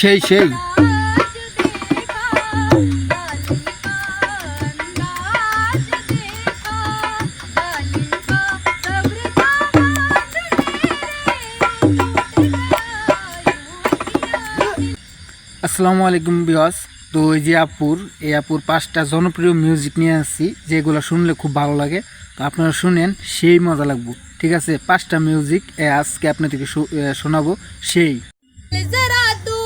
সেই সেই। আসসালামু আলাইকুম বিহাস তো এই যে আপুর, এই আপুর পাঁচটা জনপ্রিয় মিউজিক নিয়ে আসছি, যেগুলো শুনলে খুব ভালো লাগে। তো আপনারা শুনেন, সেই মজা লাগবো। ঠিক আছে? পাঁচটা মিউজিক আজকে আপনাদেরকে শোনাবো, সেই।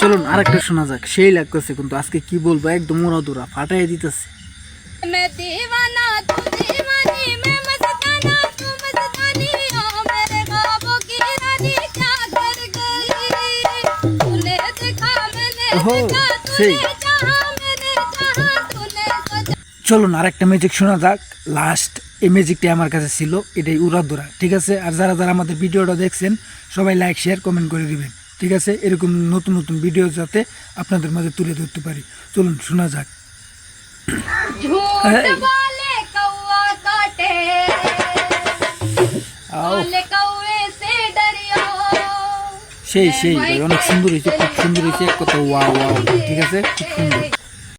চলুন আরেকটা শোনা যাক। সেই লাগতেছে কিন্তু আজকে কি বলব একদম মরাদুরা ফাটাই দিতেছে। চলুন আরেকটা মিউজিক শোনা যাক। লাস্ট এই মিউজিকটাই আমার কাছে ছিল এটাই উড়াদোরা ঠিক আছে? আর যারা যারা আমাদের ভিডিওটা দেখছেন সবাই লাইক শেয়ার কমেন্ট করে দিবেন। ঠিক আছে? এরকম নতুন নতুন ভিডিও যাতে আপনাদের মাঝে তুলে ধরতে পারি। চলুন শোনা যাক। সেই সেই অনেক সুন্দর হয়েছে খুব সুন্দর হয়েছে। কত ওয়া ওয়া ঠিক আছে? খুব সুন্দর।